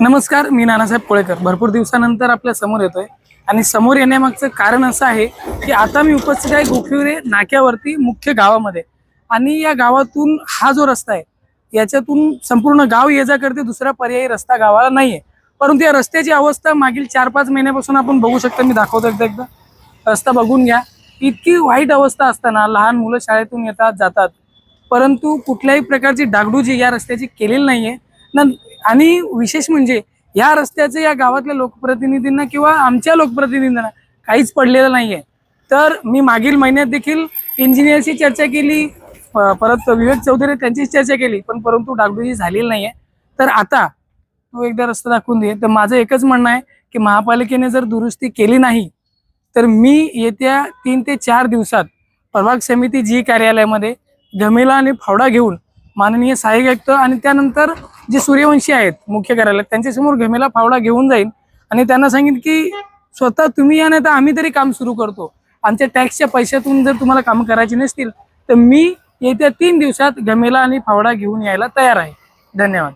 नमस्कार मी नानासाहेब कोळेकर. भरपूर दिवसानंतर आपल्यासमोर येतोय. आणि समोर येण्यामागचं कारण असं आहे की आता मी उपस्थित आहे गोखिवरे नाक्यावरती मुख्य गावामध्ये. आणि या गावातून हा जो रस्ता आहे याच्यातून संपूर्ण गाव ये जा करते दुसरा पर्यायी रस्ता गावाला नाहीये. परंतु या रस्त्याची अवस्था मागील चार पाच महिन्यापासून आपण बघू शकतो. मी दाखवतो एकदा एकदा. रस्ता बघून घ्या. इतकी वाईट अवस्था असताना लहान मुलं शाळेतून येतात जातात. परंतु कुठल्याही प्रकारची डागडुजी या रस्त्याची केलेली नाहीये. न आणि विशेष म्हणजे या रस्त्याचे या गावातल्या लोकप्रतिनिधींना किंवा आमच्या लोकप्रतिनिधींना काहीच पडलेलं नाहीये. तर मी मागील महिन्यात देखील इंजिनियरशी चर्चा केली परत विवेक चौधरी त्यांचीच चर्चा केली पण परंतु डागडुजी झालेली नाहीये. तर आता तो एकदा रस्ता दाखवून दे तर माझं एकच म्हणणं आहे की महापालिकेने जर दुरुस्ती केली नाही तर मी येत्या तीन ते चार दिवसात प्रभाग समिती जी कार्यालयामध्ये घमेला आणि फावडा घेऊन माननीय सहाय्यक आयुक्त आणि त्यानंतर जे सूर्यवंशी आहेत मुख्य कार्यालयात त्यांच्यासमोर घमेला फावडा घेऊन जाईन. आणि त्यांना सांगेन की स्वतः तुम्ही या नाही तर आम्ही तरी काम सुरू करतो. आमच्या टॅक्सच्या पैशातून जर तुम्हाला काम करायची नसतील तर मी येत्या तीन दिवसात घमेला आणि फावडा घेऊन यायला तयार आहे. धन्यवाद.